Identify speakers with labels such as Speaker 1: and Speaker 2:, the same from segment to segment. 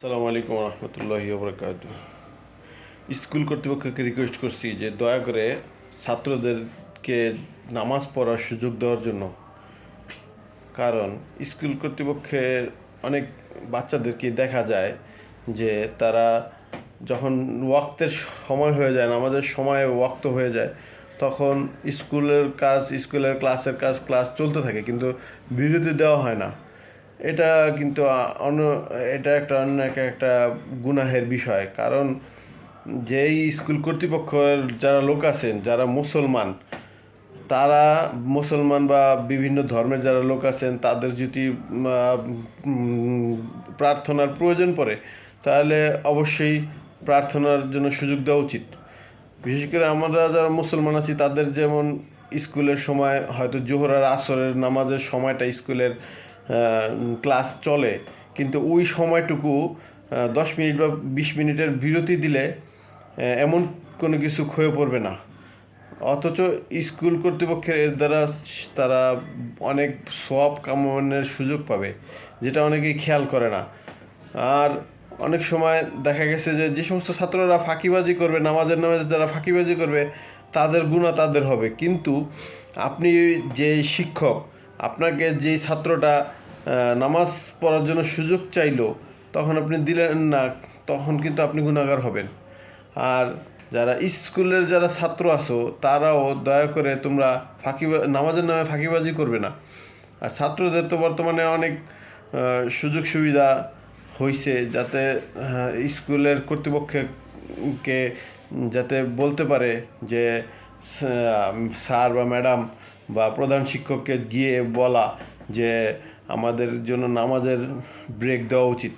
Speaker 1: আসসালামু আলাইকুম রহমতুল্লাহি বরকাত স্কুল কর্তৃপক্ষকে রিকোয়েস্ট করছি যে দয়া করে ছাত্রদেরকে নামাজ পড়ার সুযোগ দেওয়ার জন্য। কারণ স্কুল কর্তৃপক্ষের অনেক বাচ্চাদেরকে দেখা যায় যে তারা যখন ওয়াক্তের সময় হয়ে যায়, নামাজের সময় ওয়াক্ত হয়ে যায়, তখন স্কুলের কাজ, স্কুলের ক্লাসের কাজ, ক্লাস চলতে থাকে, কিন্তু বিরতি দেওয়া হয় না। এটা কিন্তু অন্য, এটা একটা অন্য একটা গুনাহের বিষয়। কারণ যেই স্কুল কর্তৃপক্ষের যারা লোক আছেন, যারা মুসলমান, তারা মুসলমান বা বিভিন্ন ধর্মের যারা লোক আছেন, তাদের যদি প্রার্থনার প্রয়োজন পড়ে, তাহলে অবশ্যই প্রার্থনার জন্য সুযোগ দেওয়া উচিত। বিশেষ করে আমরা যারা মুসলমান আছি, তাদের যেমন স্কুলের সময় হয়তো জোহর আর আসরের নামাজের সময়টা স্কুলের ক্লাস চলে। কিন্তু ওই সময়টুকু দশ মিনিট বা বিশ মিনিটের বিরতি দিলে এমন কোনো কিছু ক্ষয়ে পড়বে না। অথচ স্কুল কর্তৃপক্ষের এর দ্বারা তারা অনেক সব কামানোর সুযোগ পাবে, যেটা অনেকেই খেয়াল করে না। আর অনেক সময় দেখা গেছে যে যে সমস্ত ছাত্ররা ফাঁকিবাজি করবে, নামাজের নামাজে যারা ফাঁকিবাজি করবে, তাদের গুণা তাদের হবে। কিন্তু আপনি যে শিক্ষক আপনাকে যেই ছাত্রটা নামাজ পড়ার জন্য সুযোগ চাইলো, তখন আপনি দিলেন না, তখন কিন্তু আপনি গুণাগার হবেন। আর যারা স্কুলের যারা ছাত্র আছো, তারাও দয়া করে তোমরা ফাঁকি নামাজের নামে ফাঁকিবাজি করবে না। আর ছাত্রদের তো বর্তমানে অনেক সুযোগ সুবিধা হয়েছে যাতে স্কুলের কর্তৃপক্ষকে যাতে বলতে পারে যে স্যার বা ম্যাডাম বা প্রধান শিক্ষককে গিয়ে বলা যে আমাদের জন্য নামাজের ব্রেক দেওয়া উচিত।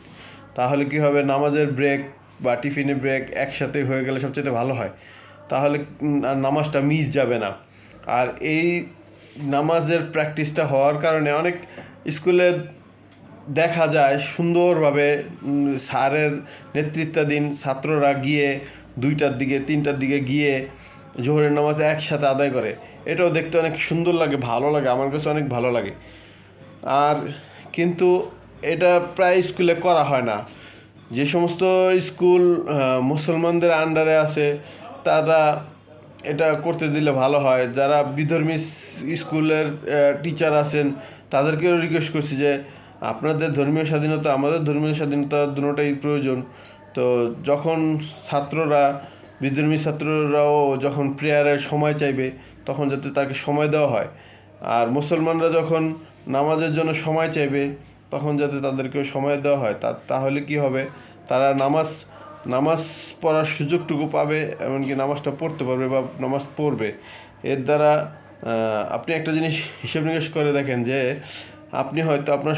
Speaker 1: তাহলে কি হবে? নামাজের ব্রেক বা টিফিনে ব্রেক একসাথে হয়ে গেলে সবচেয়ে ভালো হয়। তাহলে নামাজটা মিস যাবে না। আর এই নামাজের প্র্যাকটিসটা হওয়ার কারণে অনেক স্কুলে দেখা যায় সুন্দরভাবে স্যারের নেতৃত্বাধীন ছাত্ররা গিয়ে দুইটার দিকে, তিনটার দিকে গিয়ে জোহরের নামাজ একসাথে আদায় করে। এটাও দেখতে অনেক সুন্দর লাগে, ভালো লাগে, আমার কাছে অনেক ভালো লাগে। আর কিন্তু এটা প্রায় স্কুলে করা হয় না। যে সমস্ত স্কুল মুসলমানদের আন্ডারে আছে, তারা এটা করতে দিলে ভালো হয়। যারা বিধর্মী স্কুলের টিচার আছেন, তাদেরকেও রিকোয়েস্ট করছি যে, আপনাদের ধর্মীয় স্বাধীনতা, আমাদের ধর্মীয় স্বাধীনতা দুটোটাই প্রয়োজন। তো যখন ছাত্ররা বিধর্মী ছাত্ররাও যখন প্রেয়ারের সময় চাইবে, তখন যাতে তাকে সময় দেওয়া হয়। আর মুসলমানরা যখন নামাজের জন্য সময় চাইবে, তখন যাতে তাদেরকেও সময় দেওয়া হয়। তা তাহলে কি হবে? তারা নামাজ নামাজ পড়ার সুযোগটুকু পাবে, এমনকি নামাজটা পড়তে পারবে বা নামাজ পড়বে। এর দ্বারা আপনি একটা জিনিস হিসেব নিকেশ করে দেখেন যে আপনি হয়তো আপনার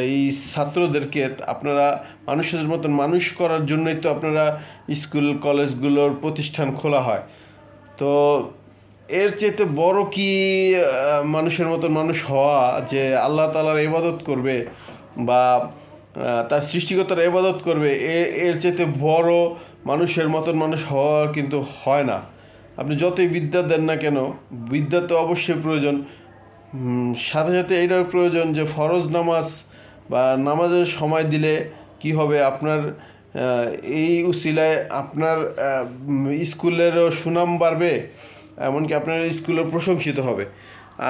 Speaker 1: এই ছাত্রদেরকে আপনারা মানুষের মতন মানুষ করার জন্যই তো আপনারা স্কুল, কলেজগুলোর প্রতিষ্ঠান খোলা হয়। তো এর চেয়ে বড় কি মানুষের মতন মানুষ হওয়া যে আল্লাহ তালার ইবাদত করবে বা তার সৃষ্টিকতার ইবাদত করবে, এ, এর চেয়ে বড় মানুষের মতন মানুষ হওয়া কিন্তু হয় না। আপনি যতই বিদ্যা দেন না কেন, বিদ্যা তো অবশ্যই প্রয়োজন। সাথে সাথে এইটাও প্রয়োজন যে ফরজ নামাজ বা নামাজের সময় দিলে কি হবে? আপনার এই উসিলায় আপনার স্কুলেরও সুনাম বাড়বে, এমনকি আপনার স্কুলের প্রশংসিত হবে।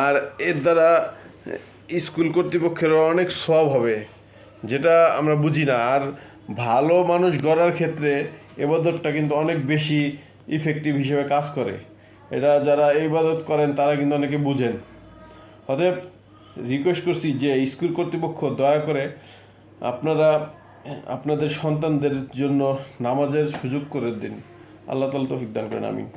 Speaker 1: আর এর দ্বারা স্কুল কর্তৃপক্ষেরও অনেক সব হবে, যেটা আমরা বুঝি না। আর ভালো মানুষ গড়ার ক্ষেত্রে এবাদতটা কিন্তু অনেক বেশি ইফেক্টিভ হিসেবে কাজ করে। এটা যারা এই ইবাদত করেন, তারা কিন্তু অনেকে বুঝেন। অতএব রিকোয়েস্ট করছি যে স্কুল কর্তৃপক্ষ দয়া করে আপনারা, আপনাদের সন্তানদের জন্য নামাজের সুযোগ করে দিন। আল্লাহ তালা তৌফিক দান করেন, আমিন।